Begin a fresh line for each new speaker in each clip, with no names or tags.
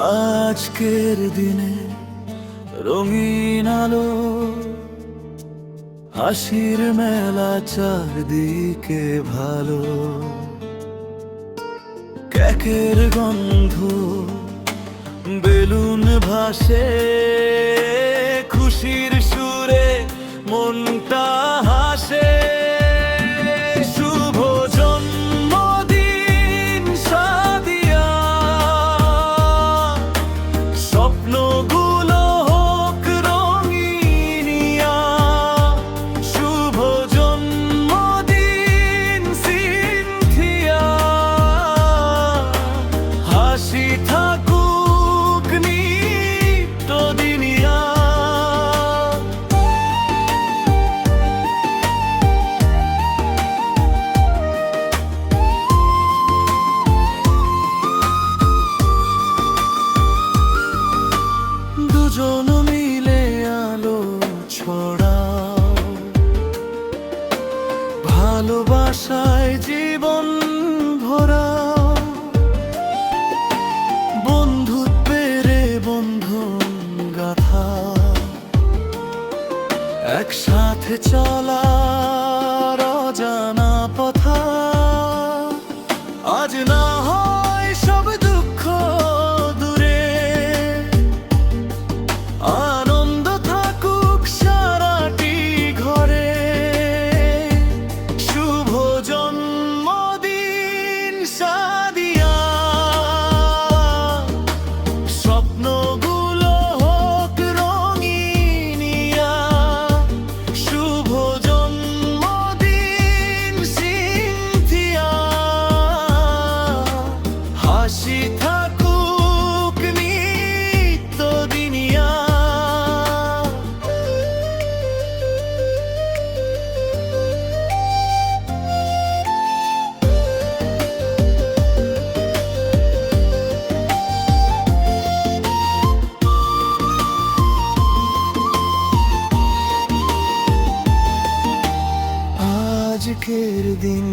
আজকের দিনে রঙিন আলো, হাসির মেলা চারদিকে ভালো। কেকের গন্ধ বেলুন ভাসে, খুশির সুরে মনটা স্বপ্নগুলো হোক রঙিনিয়া হাসি থাকুক দুজন মিলে আলো ছড়াও। ভালোবাসায় জীবন গাথা। একসাথে চলার আজকের দিন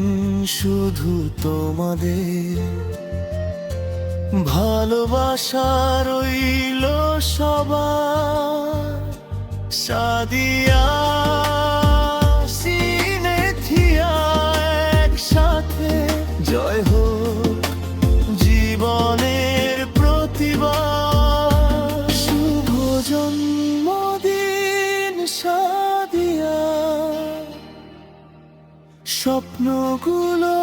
শুধু তোমাদের। ভালোবাসা রইল সবার সাদিয়া স্বপ্নগুলো